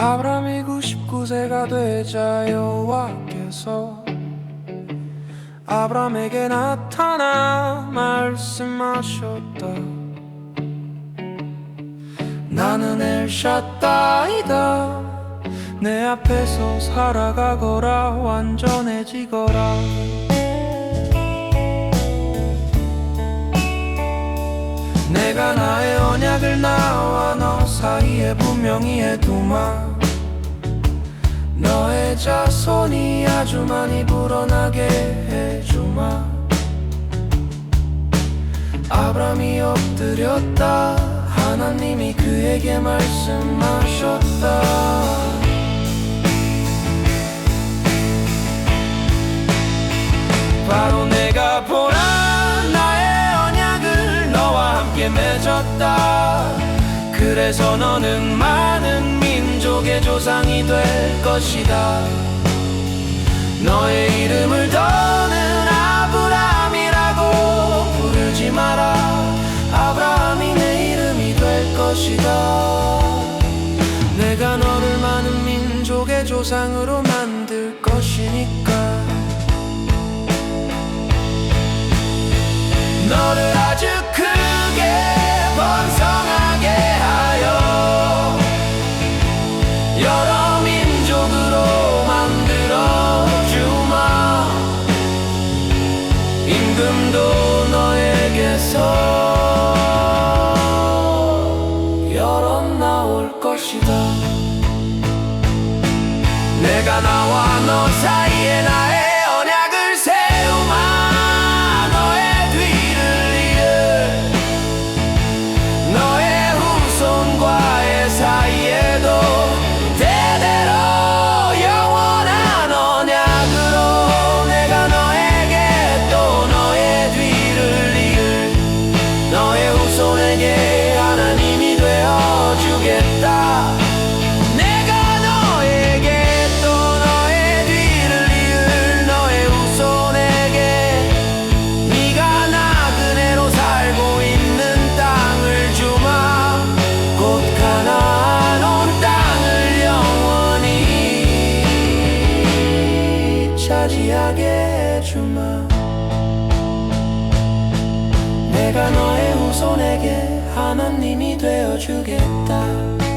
아브라함이 99세가 되자 여호와께서 아브라함에게 나타나 말씀하셨다. 나는 엘샤다이다. 내 앞에서 살아가거라. 완전해지거라. 내가 나의 언약을 나와 너 사이에 분명히 해두마. 너의 자손이 아주 많이 불어나게 해주마. 아브람이 엎드렸다. 하나님이 그에게 말씀하셨다 맺었다. 그래서 너는 많은 민족의 조상이 될 것이다. 너의 이름을 더는 아브라함이라고 부르지 마라. 아브라함이 내 이름이 될 것이다. 내가 너를 많은 민족의 조상으로 만들 것이니까. 너를 여러 민족으로 만들어 주마. 임금도 너에게서 열어 나올 것이다. 내가 나와 너 사이에 나 차지하게 해주마. 내가 너의 후손에게 하나님이 되어주겠다